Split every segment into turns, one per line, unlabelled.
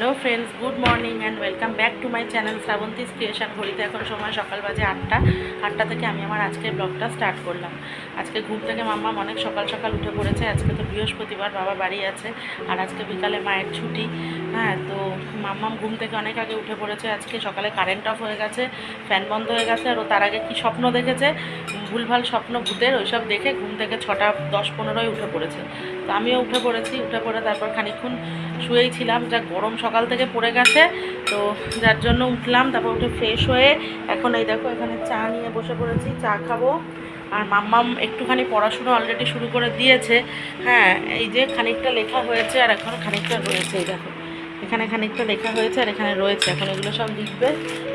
Hello friends, good morning and welcome back to my channel Srabanti's creation. ঘড়িতে এখন সময় সকাল বাজে আটটা। আটটা থেকে আমি আমার আজকের ব্লগটা স্টার্ট করলাম। আজকে ঘুম থেকে মাম্মা অনেক সকাল সকাল উঠে পড়েছে। আজকে তো বৃহস্পতিবার, বাবা বাড়ি আছে। আর আজকে বিকালে মায়ের ছুটি। হ্যাঁ তো মাম্মাম ঘুম থেকে অনেক আগে উঠে পড়েছে। আজকে সকালে কারেন্ট অফ হয়ে গেছে ফ্যান বন্ধ হয়ে গেছে আর ও তার আগে কী স্বপ্ন দেখেছে? ভুলভাল স্বপ্ন, ভূতের ওইসব দেখে ঘুম থেকে ছটা দশ পনেরোয় উঠে পড়েছে। তো আমিও উঠে পড়েছি, উঠে পড়ে তারপর খানিকক্ষণ শুয়েই ছিলাম। যা গরম সকাল থেকে পড়ে গেছে, তো যার জন্য উঠলাম, তারপর উঠে ফ্রেশ হয়ে এখন এই দেখো, এখানে চা নিয়ে বসে পড়েছি, চা খাব। আর মাম্মাম একটুখানি পড়াশুনো অলরেডি শুরু করে দিয়েছে। হ্যাঁ এই যে খানিকটা লেখা হয়েছে আর এখন খানিকটা রয়েছে, এই দেখো। এখানে খানিকটা লেখা হয়েছে আর এখানে রয়েছে। এখন এগুলো সব লিখবে।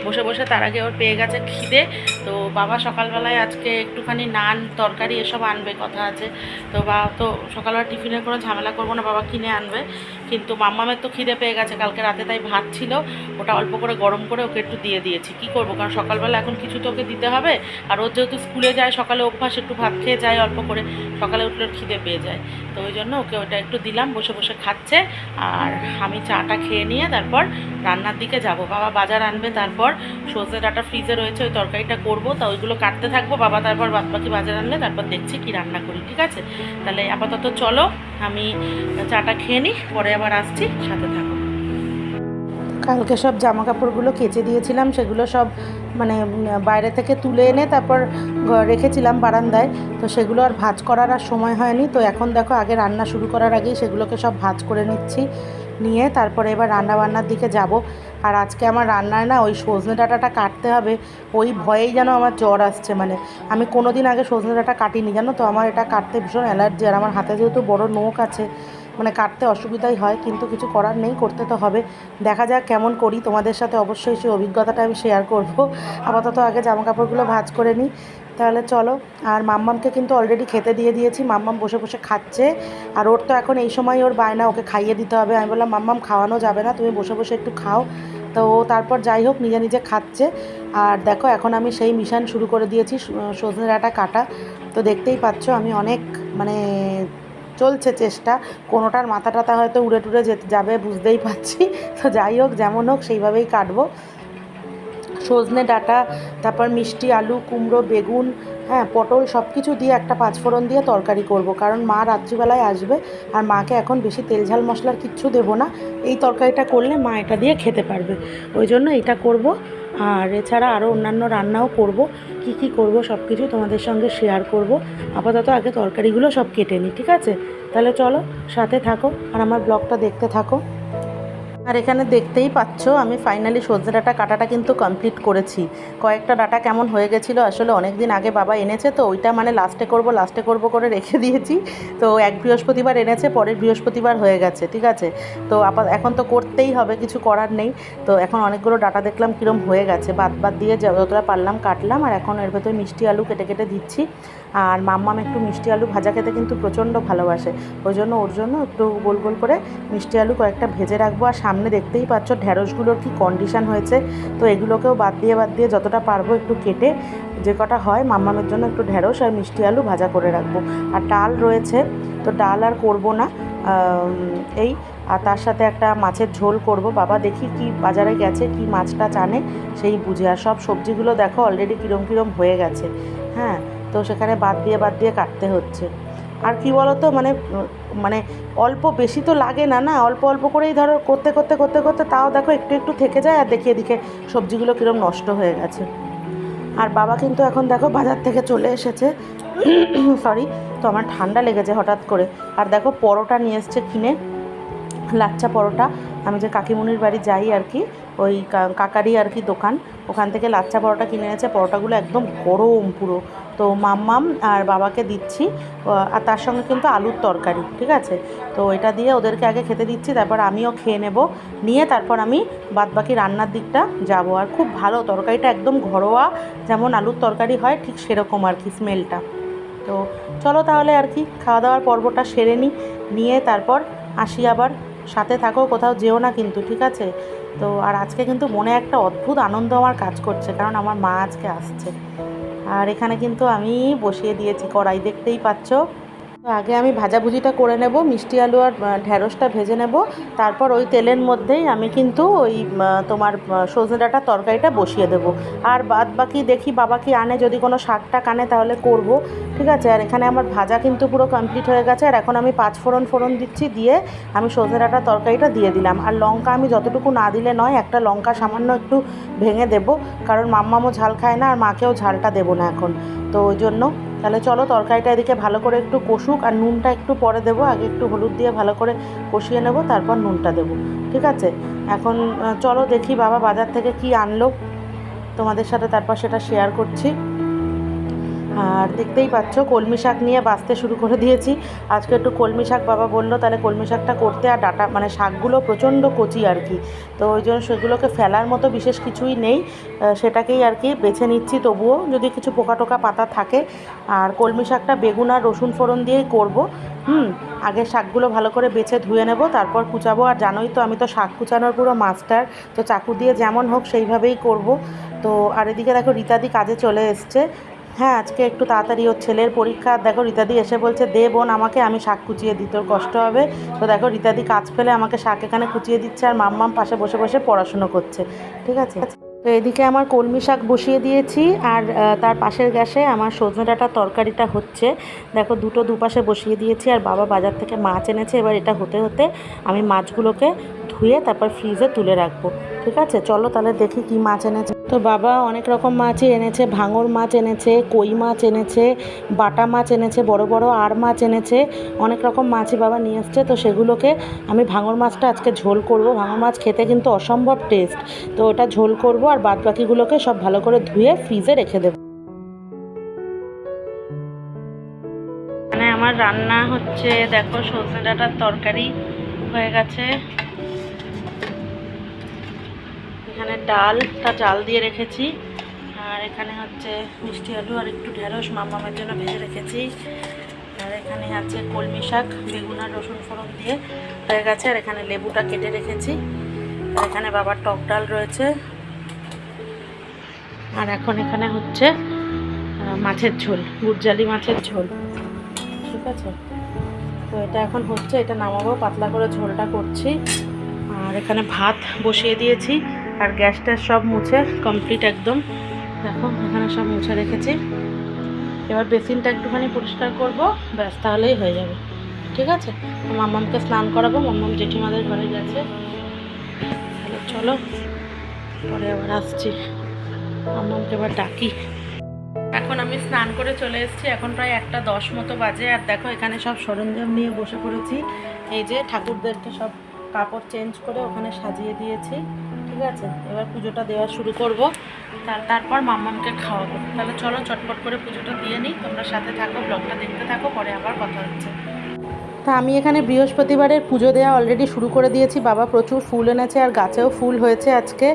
বসে বসে তার আগে ওর পেয়ে গেছে খিদে। তো বাবা সকালবেলায় আজকে একটুখানি নান, তরকারি এসব আনবে কথা আছে। তো বা তো সকালবেলা টিফিনের কোনো ঝামেলা করব না, বাবা কিনে আনবে। কিন্তু মাম্মামের তো খিদে পেয়ে গেছে, কালকে রাতে তাই ভাত ছিল, ওটা অল্প করে গরম করে ওকে একটু দিয়ে দিয়েছি। কি করব? কারণ সকালবেলা এখন কিছু তো ওকে দিতে হবে, আর ওর যেহেতু স্কুলে যায়, সকালে অভ্যাস একটু ভাত খেয়ে যায় অল্প করে, সকালে উঠলে খিদে পেয়ে যায়। তো ওই জন্য ওকে ওটা একটু দিলাম, বসে বসে খাচ্ছে, আর আমি চাটা খেয়ে নিয়ে তারপর রান্নার দিকে যাব। বাবা বাজার আনবে, তারপর সর্ষে ডাটা ফ্রিজে রয়েছে, ওই তরকারিটা করব, তা ওইগুলো কাটতে থাকব, বাবা তারপর বাদ বাকি বাজার আনলে তারপর দেখছি কি রান্না করি, ঠিক আছে? তাহলে আপাতত চলো, আমি চাটা খেয়ে নিই, পরে আবার আসছি, সাথে থাকো। কালকে সব জামা কাপড়গুলো কেচে দিয়েছিলাম, সেগুলো সব মানে বাইরে থেকে তুলে এনে তারপর রেখেছিলাম বারান্দায়। তো সেগুলো আর ভাজ করার আর সময় হয়নি। তো এখন দেখো, আগে রান্না শুরু করার আগেই সেগুলোকে সব ভাজ করে নিচ্ছি, নিয়ে তারপরে এবার রান্না বান্নার দিকে যাব। আর আজকে আমার রান্নায় না ওই সজনে ডাঁটাটা কাটতে হবে, ওই ভয়েই যেন আমার জ্বর আসছে। মানে আমি কোনো দিন আগে সজনে ডাঁটা কাটিনি, জানো তো? আমার এটা কাটতে ভীষণ অ্যালার্জি। আর আমার হাতে যেহেতু বড় নোক আছে মানে কাটতে অসুবিধাই হয়, কিন্তু কিছু করার নেই, করতে তো হবে। দেখা যাক কেমন করি, তোমাদের সাথে অবশ্যই সেই অভিজ্ঞতাটা আমি শেয়ার করব। আপাতত আগে জামা কাপড়গুলো ভাঁজ করে নিই। তাহলে চলো, আর মাম্মামকে কিন্তু অলরেডি খেতে দিয়ে দিয়েছি, মাম্মাম বসে বসে খাচ্ছে। আর ওর তো এখন এই সময় ওর বায়না, ওকে খাইয়ে দিতে হবে। আমি বললাম, মাম্মাম, খাওয়ানো যাবে না, তুমি বসে বসে একটু খাও। তো ও তারপর যাই হোক, নিজে নিজে খাচ্ছে। আর দেখো, এখন আমি সেই মিশন শুরু করে দিয়েছি সজনে ডাঁটা কাটা। তো দেখতেই পাচ্ছ, আমি অনেক মানে চলছে চেষ্টা। কোনোটার মাথা টাথা হয়তো উড়ে টুড়ে যেতে, যাবে, বুঝতেই পারছি। তো যাই হোক, যেমন হোক, সেইভাবেই কাটবো। সজনে ডাঁটা, তারপর মিষ্টি, আলু, কুমড়ো, বেগুন হ্যাঁ পটল সব কিছু দিয়ে একটা পাঁচফোড়ন দিয়ে তরকারি করব। কারণ মা রাত্রিবেলায় আসবে আর মাকে এখন বেশি তেল ঝাল মশলার কিচ্ছু দেবো না। এই তরকারিটা করলে মা এটা দিয়ে খেতে পারবে। ওই জন্য এটা করব। আর এছাড়া আরও অন্যান্য রান্নাও করব। কি কি করব সব কিছু তোমাদের সঙ্গে শেয়ার করব। আপাতত আগে তরকারিগুলো সব কেটে নিই, ঠিক আছে? তাহলে চলো, সাথে থাকো আর আমার ব্লগটা দেখতে থাকো। আর এখানে দেখতেই পাচ্ছ, আমি ফাইনালি সজনে ডাটা কাটাটা কিন্তু কমপ্লিট করেছি। কয়েকটা ডাটা কেমন হয়ে গেছিল, আসলে অনেক দিন আগে বাবা এনেছে, তো ওইটা মানে লাস্টে করব লাস্টে করব করে রেখে দিয়েছি। তো এক বৃহস্পতিবার এনেছে, পরের বৃহস্পতিবার হয়ে গেছে, ঠিক আছে? তো আপাত এখন তো করতেই হবে, কিছু করার নেই। তো এখন অনেকগুলো ডাটা দেখলাম কীরম হয়ে গেছে বাদ বাদ দিয়ে যতটা পারলাম কাটলাম, আর এখন এর ভেতরে মিষ্টি আলু কেটে কেটে দিচ্ছি। আর মাম্মাম একটু মিষ্টি আলু ভাজা খেতে কিন্তু প্রচণ্ড ভালোবাসে। ওই জন্য ওর জন্য একটু গোল গোল করে মিষ্টি আলু কয়েকটা ভেজে রাখব। আর সামনে দেখতেই পাচ্ছ ঢ্যাঁড়সগুলোর কি কন্ডিশন হয়েছে। তো এগুলোকেও বাদ দিয়ে বাদ দিয়ে যতটা পারব একটু কেটে যে কটা হয় মাম্মামের জন্য একটু ঢ্যাঁড়স আর মিষ্টি আলু ভাজা করে রাখব। আর ডাল রয়েছে, তো ডাল আর করব না। এই, আর তার সাথে একটা মাছের ঝোল করব। বাবা দেখি কি বাজারে গেছে, কি মাছটা জানে, সেই বুঝে। আর সব সবজিগুলো দেখো অলরেডি কিরম কিরম হয়ে গেছে। হ্যাঁ তো সেখানে বাদ দিয়ে বাদ দিয়ে কাটতে হচ্ছে। আর কি বলো তো মানে মানে অল্প বেশি তো লাগে না না? অল্প অল্প করেই ধরো করতে করতে করতে করতে তাও দেখো একটু একটু থেকে যায় আর দেখিয়ে দিকে সবজিগুলো কীরকম নষ্ট হয়ে গেছে। আর বাবা কিন্তু এখন দেখো বাজার থেকে চলে এসেছে। সরি, তো আমার ঠান্ডা লেগেছে হঠাৎ করে। আর দেখো পরোটা নিয়ে এসছে কিনে, লাচ্চা পরোটা। আমি যে কাকিমুনির বাড়ি যাই আর কি ওই কাকারি আর কি দোকান। ওখান থেকে লাচ্চা পরোটা কিনে এনেছে। পরোটাগুলো একদম গরম পুরো। তো মাম্মাম আর বাবাকে দিচ্ছি। আর তার সঙ্গে কিন্তু আলুর তরকারি, ঠিক আছে? তো এটা দিয়ে ওদেরকে আগে খেতে দিচ্ছি, তারপর আমিও খেয়ে নেব। নিয়ে তারপর আমি বাদবাকি রান্নার দিকটা যাব। আর খুব ভালো, তরকারিটা একদম ঘরোয়া যেমন আলুর তরকারি হয়, ঠিক সেরকম আর কি স্মেলটা। তো চলো তাহলে আর কি খাওয়া দাওয়ার পর্বটা সেরে নিই নিয়ে তারপর আসি আবার। সাথে থাকো, কোথাও যেও না কিন্তু, ঠিক আছে? তো আর আজকে কিন্তু মনে একটা অদ্ভুত আনন্দ আমার কাজ করছে, কারণ আমার মা আজকে আসছে। আর এখানে কিন্তু আমি বসিয়ে দিয়েছি, কড়াই দেখতেই পাচ্ছ। তো আগে আমি ভাজাভুজিটা করে নেব, মিষ্টি আলু আর ঢ্যাঁড়সটা ভেজে নেব। তারপর ওই তেলের মধ্যেই আমি কিন্তু ওই তোমার সজনে ডাঁটার তরকারিটা বসিয়ে দেবো। আর বাদ বাকি দেখি বাবা কি আনে, যদি কোনো শাকটা কানে তাহলে করব। ঠিক আছে? আর এখানে আমার ভাজা কিন্তু পুরো কমপ্লিট হয়ে গেছে। আর এখন আমি পাঁচ ফোড়ন ফোড়ন দিচ্ছি দিয়ে আমি সজনে ডাঁটার তরকারিটা দিয়ে দিলাম। আর লঙ্কা আমি যতটুকু না দিলে নয়, একটা লঙ্কা সামান্য একটু ভেঙে দেব। কারণ মাম্মামও ঝাল খায় না, আর মাকেও ঝালটা দেবো না এখন। তো ওই জন্য তাহলে চলো তরকারিটা এদিকে ভালো করে একটু কষুক আর নুনটা একটু পরে দেবো। আগে একটু হলুদ দিয়ে ভালো করে কষিয়ে নেব, তারপর নুনটা দেবো। ঠিক আছে? এখন চলো দেখি বাবা বাজার থেকে কি আনলো। তোমাদের সাথে তারপর সেটা শেয়ার করছি। আর দেখতেই পাচ্ছ, কলমি শাক নিয়ে বাঁচতে শুরু করে দিয়েছি। আজকে একটু কলমি শাক বাবা বলল, তাহলে কলমি শাকটা করতে আর ডাটা মানে শাকগুলো প্রচণ্ড কচি আর কি। তো ওই জন্য সেগুলোকে ফেলার মতো বিশেষ কিছুই নেই সেটাকেই আর কি বেছে নিচ্ছি। তবুও যদি কিছু পোকা টোকা পাতা থাকে, আর কলমি শাকটা বেগুন আর রসুন ফোড়ন দিয়েই করব, হুম, আগে শাকগুলো ভালো করে বেছে ধুয়ে নেব, তারপর কুচাবো। আর জানোই তো, আমি তো শাক কুচানোর পুরো মাস্টার, তো চাকু দিয়ে যেমন হোক সেইভাবেই করব। তো আর এদিকে দেখো, রীতাদি কাজে চলে এসছে হ্যাঁ আজকে একটু তাড়াতাড়ি ওর ছেলের পরীক্ষা। দেখো, রীতাদি এসে বলছে, দে বোন আমাকে, আমি শাক কুচিয়ে দিই, তোর কষ্ট হবে। তো দেখো, রীতাদি কাজ ফেলে আমাকে শাক এখানে কুচিয়ে দিচ্ছে আর মাম্মাম পাশে বসে বসে পড়াশুনো করছে। ঠিক আছে? তো এদিকে আমার কলমি শাক বসিয়ে দিয়েছি আর তার পাশের গ্যাসে আমার সজনে ডাঁটার তরকারিটা হচ্ছে। দেখো, দুটো দুপাশে বসিয়ে দিয়েছি আর বাবা বাজার থেকে মাছ এনেছে। এবার এটা হতে হতে আমি মাছগুলোকে ধুয়ে তারপর ফ্রিজে তুলে রাখব। ঠিক আছে? চলো তাহলে দেখি কি মাছ এনেছে। তো বাবা অনেক রকম মাছই এনেছে, ভাঙর মাছ এনেছে, কই মাছ এনেছে, বাটা মাছ এনেছে, বড় বড় আর মাছ এনেছে, অনেক রকম মাছই বাবা নিয়ে এসছে তো সেগুলোকে আমি ভাঙর মাছটা আজকে ঝোল করব। ভাঙর মাছ খেতে কিন্তু অসম্ভব টেস্ট। তো ওটা ঝোল করব আর বাদ বাকিগুলোকে সব ভালো করে ধুয়ে ফ্রিজে রেখে দেবো। মানে আমার রান্না হচ্ছে, দেখো সজনে ডাঁটার তরকারি হয়ে গেছে। এখানে ডালটা জাল দিয়ে রেখেছি। আর এখানে হচ্ছে মিষ্টি আলু আর একটু ঢেঁড়স মামামের জন্য ভেজে রেখেছি। আর এখানে আছে কলমি শাক, বেগুন আর রসুন ফোড়ন দিয়ে হয়ে গেছে। আর এখানে লেবুটা কেটে রেখেছি। আর এখানে বাবার টক ডাল রয়েছে। আর এখন এখানে হচ্ছে মাছের ঝোল, গুড়জালি মাছের ঝোল। ঠিক আছে? তো এটা এখন হচ্ছে, এটা নামাবো, পাতলা করে ঝোলটা করছি। আর এখানে ভাত বসিয়ে দিয়েছি। আর গ্যাসটা সব মুছে কমপ্লিট একদম। দেখো, এখানে সব মুছে রেখেছি। এবার বেসিনটা একটুখানি পরিষ্কার করব, ব্যাস, তাহলেই হয়ে যাবে। ঠিক আছে? মাম্মামকে স্নান করাবো মাম্মাম জেঠিমাদের ঘরে গেছে। তাহলে চলো, পরে আবার আসছি। মাম্মামকে এবার ডাকি। এখন আমি স্নান করে চলে এসেছি, এখন প্রায় একটা দশ মতো বাজে। আর দেখো, এখানে সব সরঞ্জাম নিয়ে বসে পড়েছি। এই যে ঠাকুরদেরকে সব কাপড় চেঞ্জ করে ওখানে সাজিয়ে দিয়েছি। ঠিক আছে? এবার পুজোটা দেওয়া শুরু করব। তার, তারপর মাম্মামকে খাওয়াবো। তাহলে চলো চটপট করে পুজোটা দিয়ে নিই। তোমরা সাথে থাকো, ব্লগটা দেখতে থাকো, পরে আবার কথা হচ্ছে। তা আমি এখানে বৃহস্পতিবারের পুজো দেওয়া অলরেডি শুরু করে দিয়েছি। বাবা প্রচুর ফুল এনেছে আর গাছেও ফুল হয়েছে আজকে।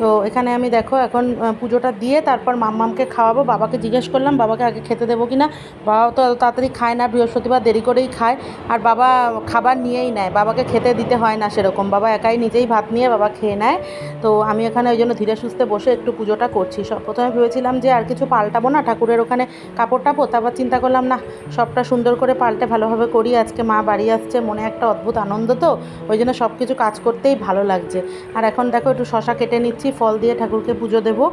তো এখানে আমি দেখো এখন পুজোটা দিয়ে তারপর মাম্মামকে খাওয়াবো। বাবাকে জিজ্ঞেস করলাম, বাবাকে আগে খেতে দেবো কি না বাবাও তো তাড়াতাড়ি খায় না, বৃহস্পতিবার দেরি করেই খায়। আর বাবা খাবার নিয়েই নেয়, বাবাকে খেতে দিতে হয় না সেরকম। বাবা একাই নিজেই ভাত নিয়ে বাবা খেয়ে নেয়। তো আমি এখানে ওই জন্য ধীরে সুস্থে বসে একটু পুজোটা করছি। সব প্রথমে ভেবেছিলাম যে আর কিছু পাল্টাবো না, ঠাকুরের ওখানে কাপড় টাপো তারপর চিন্তা করলাম, না, সবটা সুন্দর করে পাল্টে ভালোভাবে করি, আজকে মা বাড়ি আসছে, মনে একটা অদ্ভুত আনন্দ তো, ওই জন্য সব কিছু কাজ করতেই ভালো লাগছে। আর এখন দেখো একটু শশা কেটে নিচ্ছি, ফল দিয়ে ঠাকুরকে পুজো দেবো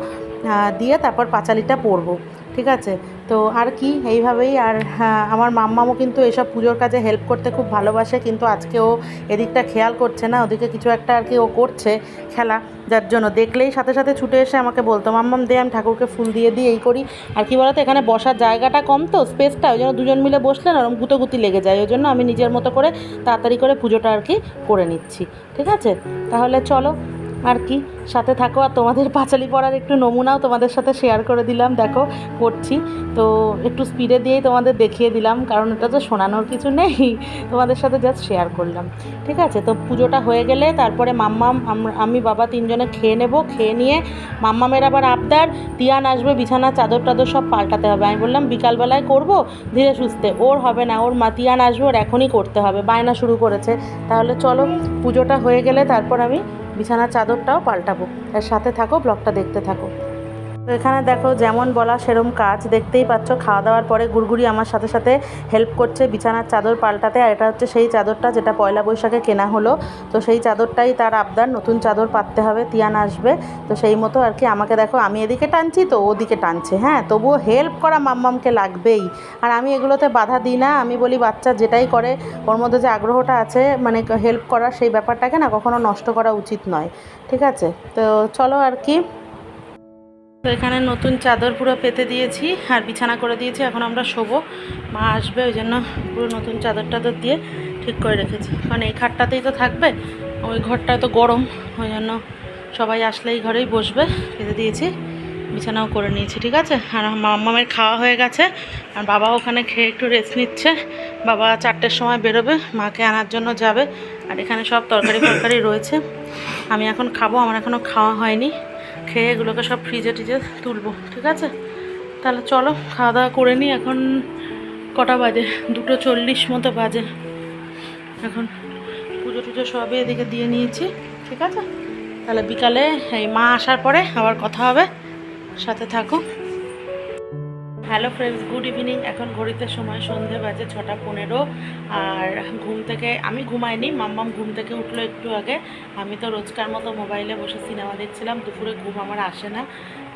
দিয়ে তারপর পাঁচালিটা পরবো। ঠিক আছে? তো আর কি? এইভাবেই আর হ্যাঁ, আমার মাম্মামও কিন্তু এসব পুজোর কাজে হেল্প করতে খুব ভালোবাসে কিন্তু আজকে ও এদিকটা খেয়াল করছে না ওদিকে কিছু একটা আর কি ও করছে খেলা যার জন্য। দেখলেই সাথে সাথে ছুটে এসে আমাকে বলতো মাম্মাম দে আমি ঠাকুরকে ফুল দিয়ে দিই এই করি। আর কি বলতো এখানে বসার জায়গাটা কম তো স্পেসটা ওই জন্য দুজন মিলে বসলে না ওরকম গুতোগুতি লেগে যায় ওই জন্য আমি নিজের মতো করে তাড়াতাড়ি করে পুজোটা আর কি করে নিচ্ছি ঠিক আছে? তাহলে চলো আর কি? সাথে থাকো আর তোমাদের পাঁচালি পড়ার একটু নমুনাও তোমাদের সাথে শেয়ার করে দিলাম, দেখো, করছি। তো একটু স্পিডে দিয়েই তোমাদের দেখিয়ে দিলাম, কারণ এটা তো শোনানোর কিছু নেই। তোমাদের সাথে জাস্ট শেয়ার করলাম। ঠিক আছে? তো পুজোটা হয়ে গেলে তারপরে মাম্মাম আম- বাবা তিনজনে খেয়ে নেব, খেয়ে নিয়ে মাম্মামের আবার আবদার, তিয়ান আসবে, বিছানা, চাদর টাদর সব পাল্টাতে হবে। আমি বললাম, বিকালবেলায় করব? ধীরে সুস্থে। ওর হবে না, ওর মা তিয়ান আসবে, ওর এখনই করতে হবে। বায়না শুরু করেছে। তাহলে চলো, পুজোটা হয়ে গেলে তারপর আমি বিছানার চাদরটাও পাল্টাবো। আর সাথে থাকো ব্লগটা দেখতে থাকো। এখানে দেখো যেমন বলা সেরম কাজ, দেখতেই পাচ্ছ। খাওয়া দাওয়ার পরে গুড়গুড়ি আমার সাথে সাথে হেল্প করছে বিছানার চাদর পাল্টাতে। আর এটা হচ্ছে সেই চাদরটা যেটা পয়লা বৈশাখে কেনা হলো। তো সেই চাদরটাই তার আবদার, নতুন চাদর পাততে হবে, তিয়ান আসবে। তো সেই মতো আর কি আমাকে দেখো, আমি এদিকে টানছি, তো ওদিকে টানছে হ্যাঁ? তবুও হেল্প করা মাম্মামকে লাগবেই। আর আমি এগুলোতে বাধা দিই না, আমি বলি বাচ্চা যেটাই করে, ওর মধ্যে যে আগ্রহটা আছে মানে হেল্প করার সেই ব্যাপারটাকে না কখনো নষ্ট করা উচিত নয়। ঠিক আছে? তো চলো আর কি তো এখানে নতুন চাদর পুরো পেতে দিয়েছি আর বিছানা করে দিয়েছি। এখন আমরা শোবো। মা আসবে, ওই জন্য পুরো নতুন চাদর টাদর দিয়ে ঠিক করে রেখেছি। কারণ এই খাটটাতেই তো থাকবে, ওই ঘরটা তো গরম, ওই জন্য সবাই আসলে এই ঘরেই বসবে। পেতে দিয়েছি, বিছানাও করে নিয়েছি, ঠিক আছে? আর মামামের খাওয়া হয়ে গেছে, আর বাবা ওখানে খেয়ে একটু রেস্ট নিচ্ছে। বাবা চারটের সময় বেরোবে, মাকে আনার জন্য যাবে। আর এখানে সব তরকারি ফরকারি রয়েছে। আমি এখন খাব, আমার এখনও খাওয়া হয়নি। খেয়ে এগুলোকে সব ফ্রিজে টিজে তুলবো, ঠিক আছে? তাহলে চলো, খাওয়া দাওয়া করে নিই এখন কটা বাজে? দুটো চল্লিশ মতো বাজে। এখন পুজো টুজো সবই এদিকে দিয়ে নিয়েছি, ঠিক আছে? তাহলে বিকালে এই মা আসার পরে আবার কথা হবে। সাথে থাকো হ্যালো ফ্রেন্ডস গুড ইভিনিং এখন ঘড়িতে সময় সন্ধে বাজে ছটা পনেরো। আর ঘুম থেকে, আমি ঘুমাইনি, মাম্মাম ঘুম থেকে উঠল একটু আগে। আমি তো রোজকার মতো মোবাইলে বসে সিনেমা দেখছিলাম, দুপুরে ঘুম আমার আসে না।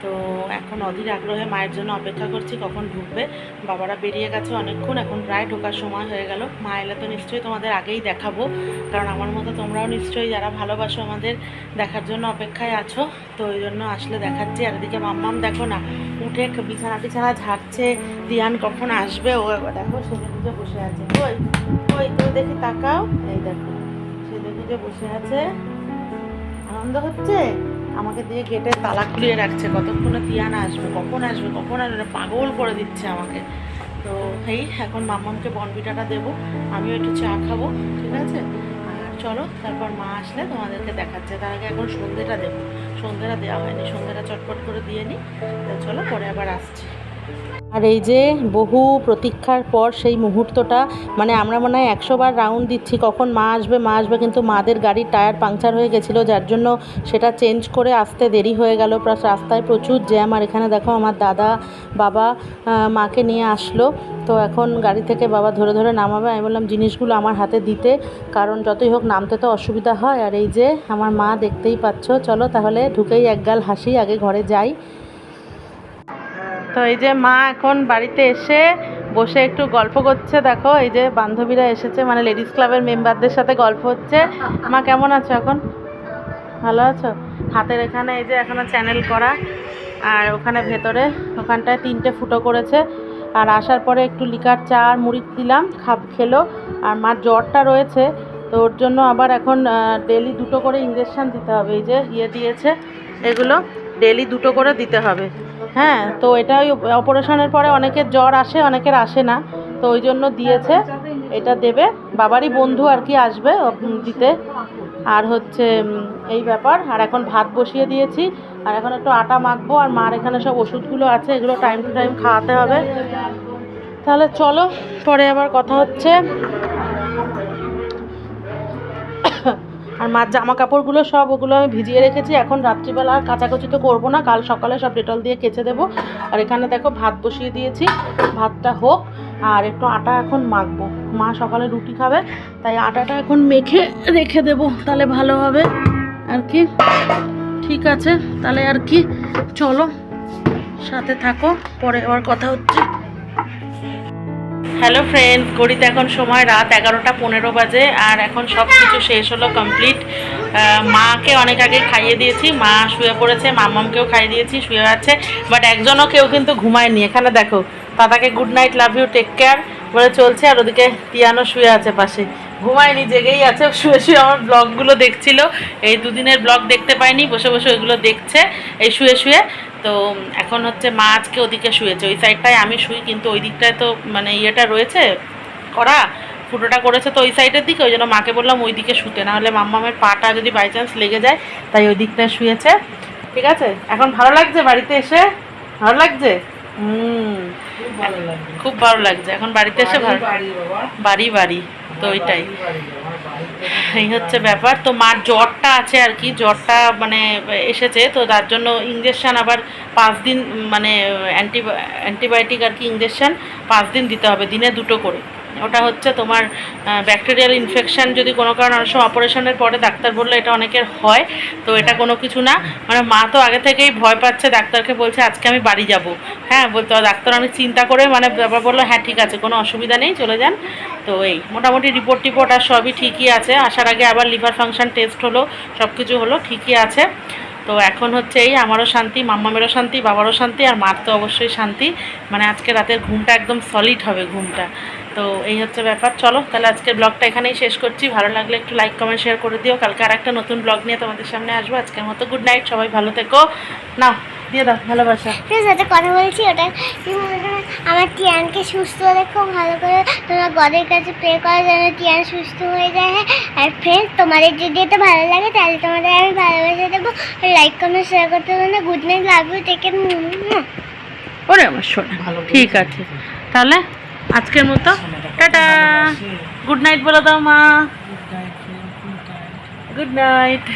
তো এখন অধীর আগ্রহে মায়ের জন্য অপেক্ষা করছি, কখন ঢুকবে। বাবারা বেরিয়ে গেছে অনেকক্ষণ, এখন প্রায় ঢোকার সময় হয়ে গেল। মা এলে তো নিশ্চয়ই তোমাদের আগেই দেখাবো, কারণ আমার মতো তোমরাও নিশ্চয়ই যারা ভালোবাসো আমাদের দেখার জন্য অপেক্ষায় আছো। তো ওই জন্য আসলে দেখাচ্ছি, আর এদিকে মাম্মাম দেখো না, উঠে বিছানা টিছানা ঝাড়ছে। দিয়ান কখন আসবে? ও দেখো, সেজে গুজে বসে আছে। ওই ওই, তো দেখি তাকাও। এই দেখো, সেজে গুজে বসে আছে। আনন্দ হচ্ছে? আমাকে দিয়ে গেটে তালা খুলিয়ে রাখছে। কতক্ষণে পিয়ানা আসবে? কখন আসবে? কখন আসবে? পাগল করে দিচ্ছে আমাকে। তো এই এখন মাম্মামকে বনবিটাটা দেবো। আমিও একটু চা খাব, ঠিক আছে? আর চলো, তারপর মা আসলে তোমাদেরকে দেখাচ্ছে। তার আগে এখন সন্ধ্যেটা দেবো। সন্ধ্যেটা দেওয়া হয়নি। সন্ধ্যেটা চটপট করে দিয়ে নিই। চলো, পরে আবার আসছি। আর এই যে বহু প্রতীক্ষার পর সেই মুহূর্তটা মানে আমরা মনে হয় একশো বার রাউন্ড দিচ্ছি, কখন মা আসবে মা আসবে কিন্তু মাদের গাড়ির টায়ার পাংচার হয়ে গেছিল, যার জন্য সেটা চেঞ্জ করে আসতে দেরি হয়ে গেল। প্লাস রাস্তায় প্রচুর জ্যাম আর এখানে দেখো আমার দাদা, বাবা মাকে নিয়ে আসলো। তো এখন গাড়ি থেকে বাবা ধরে ধরে নামাবে। আমি বললাম, জিনিসগুলো আমার হাতে দিতে। কারণ যতই হোক নামতে তো অসুবিধা হয়। আর এই যে আমার মা দেখতেই পাচ্ছ, চলো তাহলে ঢুকেই একগাল হাসি, আগে ঘরে যাই। তো এই যে মা এখন বাড়িতে এসে বসে একটু গল্প করছে, দেখো, এই যে বান্ধবীরা এসেছে মানে লেডিস ক্লাবের মেম্বারদের সাথে গল্প হচ্ছে। মা, কেমন আছো এখন? ভালো আছো? হাতের এখানে এই যে এখনও চ্যানেল করা, আর ওখানে ভেতরে, ওখানটায় তিনটে ফুটো করেছে। আর আসার পরে একটু লিকার চা আর মুড়ি দিলাম, খাব, খেলো। আর মার জ্বরটা রয়েছে, তো ওর জন্য আবার এখন ডেলি দুটো করে ইঞ্জেকশান দিতে হবে। এই যে ইয়ে দিয়েছে, এগুলো ডেলি দুটো করে দিতে হবে। হ্যাঁ তো এটা ওই অপারেশনের পরে অনেকের জ্বর আসে, অনেকের আসে না। তো ওই জন্য দিয়েছে, এটা দেবে। বাবারই বন্ধু আর কি আসবে দিতে। আর হচ্ছে এই ব্যাপার। আর এখন ভাত বসিয়ে দিয়েছি। আর এখন একটু আটা মাখবো। আর মার এখানে সব ওষুধগুলো আছে, এগুলো টাইম টু টাইম খাওয়াতে হবে। তাহলে চলো, পরে আবার কথা হচ্ছে। আর মার জামা কাপড়গুলো সব ওগুলো আমি ভিজিয়ে রেখেছি। এখন রাত্রিবেলা আর কাচাকুচি তো করব না। কাল সকালে সব ডেটল দিয়ে কেচে দেবো। আর এখানে দেখো ভাত বসিয়ে দিয়েছি। ভাতটা হোক আর একটু আটা এখন মাখবো। মা সকালে রুটি খাবে, তাই আটাটা এখন মেখে রেখে দেবো। তাহলে ভালো হবে। আর কি? ঠিক আছে। তাহলে আর কি? চলো, সাথে থাকো। পরে আবার কথা হচ্ছে। হ্যালো ফ্রেন্ডস ঘড়িতে এখন সময় রাত এগারোটা পনেরো বাজে আর এখন সব কিছু শেষ হলো কমপ্লিট মাকে অনেক আগে খাইয়ে দিয়েছি। মা শুয়ে পড়েছে, মামামকেও খাইয়ে দিয়েছি, শুয়ে আছে। বাট একজনও কেউ কিন্তু ঘুমায়নি। এখানে দেখো দাদাকে good night love you take care বলে চলছে আর ওদিকে পিয়ানো শুয়ে আছে পাশে। ঘুমায়নি, জেগেই আছে। শুয়ে শুয়ে আমার ব্লগগুলো দেখছিল। এই দুদিনের ব্লগ দেখতে পাইনি, বসে বসে ওইগুলো দেখছে। এই শুয়ে শুয়ে তো এখন হচ্ছে মা আজকে ওদিকে শুয়েছে। ওই সাইডটায় আমি শুই কিন্তু ওই দিকটায় তো মানে ইয়েটা রয়েছে করা ফুটোটা করেছে তো ওই সাইডের দিকে। ওই জন্য মাকে বললাম ওই দিকে শুতে না হলে মাম্মামের পাটা যদি বাই চান্স লেগে যায় তাই ওই দিকটায় শুয়েছে। ঠিক আছে? এখন ভালো লাগছে বাড়িতে এসে? ভালো লাগছে? হুম। খুব ভালো লাগছে। এখন বাড়িতে এসে ভালো বাড়ি বাড়ি তো ওইটাই। এই হচ্ছে ব্যাপার। তো মার জ্বরটা জ্বরটা আছে আর কি, জ্বরটা মানে এসেছে, তো তার জন্য ইঞ্জেকশান আবার পাঁচ দিন মানে অ্যান্টি অ্যান্টিবায়োটিক আর কি ইঞ্জেকশান পাঁচ দিন দিতে হবে, দিনে দুটো করে। ওটা হচ্ছে তোমার ব্যাকটেরিয়াল ইনফেকশন যদি কোনো কারণে অনেক সময় অপারেশনের পরে ডাক্তার বলল, এটা অনেকের হয়, তো এটা কোনো কিছু না। মানে মা তো আগে থেকেই ভয় পাচ্ছে, ডাক্তারকে বলছে, আজকে আমি বাড়ি যাব। হ্যাঁ বলতে, ডাক্তার অনেক চিন্তা করে মানে ব্যাপার বলল হ্যাঁ ঠিক আছে, কোনো অসুবিধা নেই, চলে যান। তো এই, মোটামুটি রিপোর্ট টিপোর্ট আর সবই ঠিকই আছে। আসার আগে আবার লিভার ফাংশন টেস্ট হলো সব কিছু হলো, ঠিকই আছে। তো এখন হচ্ছে এই, আমারও শান্তি, মাম্মামেরও শান্তি, বাবারও শান্তি, আর মার তো অবশ্যই শান্তি। মানে আজকে রাতের ঘুমটা একদম সলিড হবে ঘুমটা। তো এই হচ্ছে ব্যাপার। চলো, তাহলে আজকে ব্লগটা এখানেই শেষ করছি। ভালো লাগলে একটু লাইক কমেন্ট শেয়ার করে দিও। কালকে আর একটা নতুন ব্লগ নিয়ে তোমাদের সামনে আসব। আজকের মতো গুড নাইট সবাই ভালো থেকো। নাও। দিয়ে দাও ভালোবাসা।
তোর সাথে কথা বলছি ওটা কি আমার টিয়ানকে সুস্থ হলে খুব ভালো করে তোমরা গদের কাছে প্রে করা যেন টিয়ান সুস্থ হয়ে যায় হ্যাঁ? আর ফ্রেন্ড তোমাদের যদি এটা ভালো লাগে তাহলে তোমাদের আমি ভালোবাসা দেবো। লাইক কমেন্ট শেয়ার করতে হবে না। গুড নাইট লাভ ইউ টেকেন
ওরে আমার শোনা
ভালো
ঠিক আছে। তাহলে আজকের মতো টাটা। গুড নাইট বলে দাও মা। Good night